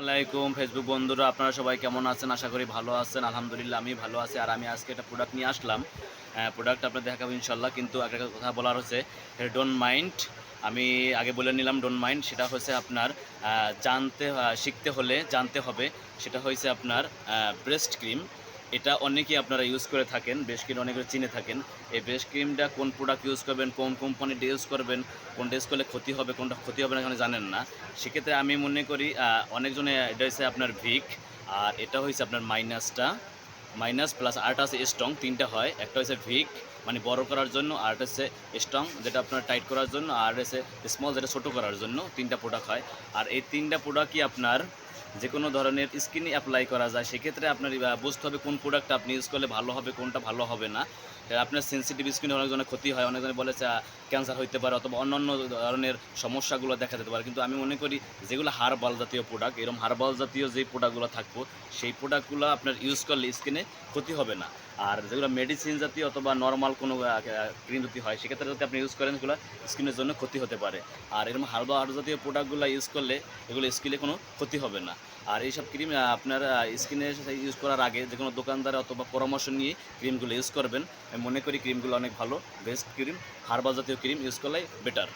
আলাইকুম ফেসবুক বন্ধুরা, আপনারা সবাই কেমন আছেন? আশা করি ভালো আছেন। আলহামদুলিল্লাহ, আমি ভালো আছি। আর আমি আজকে একটা প্রোডাক্ট নিয়ে আসলাম। প্রোডাক্ট আপনার দেখাবো ইনশাল্লাহ, কিন্তু একটা কথা বলার হচ্ছে ডোন্ট মাইন্ড আমি আগে বলে নিলাম ডোন্ট মাইন্ড সেটা হচ্ছে আপনার জানতে শিখতে হলে জানতে হবে। সেটা হয়েছে আপনার ব্রেস্ট ক্রিম এটা অনেকেই আপনারা ইউজ করে থাকেন, বেশ ক্রিম অনেকে চিনে থাকেন। এই ব্রেস্ট ক্রিমটা কোন প্রোডাক্ট ইউজ করবেন, কোন কোম্পানিটা ইউজ করবেন কোনটা ইউজ করলে ক্ষতি হবে, কোনটা ক্ষতি হবে না এখানে জানেন না। সেক্ষেত্রে আমি মনে করি অনেকজনে, এটা হচ্ছে আপনার ভিক, আর এটা হয়েছে আপনার মাইনাসটা মাইনাস প্লাস আরটা আছে স্ট্রং তিনটা হয়। একটা হচ্ছে ভিক মানে বড় করার জন্য, আর হচ্ছে স্ট্রং যেটা আপনার টাইট করার জন্য, আর হচ্ছে স্মল যেটা ছোটো করার জন্য, তিনটা প্রোডাক্ট হয়। আর এই তিনটা প্রোডাক্টই আপনার যে কোনো ধরনের স্কিনে অ্যাপ্লাই করা যায়, সেক্ষেত্রে আপনার বুঝতে হবে কোন প্রোডাক্ট আপনি ইউজ করলে ভালো হবে, কোনটা ভালো হবে না। আপনার সেন্সিটিভ স্কিনে অনেকজনের ক্ষতি হয় অনেকজনে বলে ক্যান্সার হইতে পারে অথবা অন্যান্য ধরনের সমস্যাগুলো দেখা যেতে পারে। কিন্তু আমি মনে করি যেগুলো হারবাল জাতীয় প্রোডাক্ট এরকম হারবাল জাতীয় যে প্রোডাক্টগুলো থাকব, সেই প্রোডাক্টগুলো আপনার ইউজ করলে স্কিনে ক্ষতি হবে না। আর যেগুলো মেডিসিন জাতীয় অথবা নর্মাল কোনো ক্রিম যদি হয়, সেক্ষেত্রে যদি আপনি ইউজ করেন সেগুলো স্কিনের জন্য ক্ষতি হতে পারে। আর এরকম হার্বাল জাতীয় প্রোডাক্টগুলো ইউজ করলে এগুলো স্কিনে কোনো ক্ষতি হবে না। আর এইসব ক্রিম আপনার স্কিনে ইউজ করার আগে যে কোনো দোকানদার অথবা পরামর্শ নিয়ে ক্রিমগুলো ইউজ করবেন। আমি মনে করি ক্রিমগুলো অনেক ভালো বেস্ট ক্রিম হার্বাল জাতীয় ক্রিম ইউজ করলেই বেটার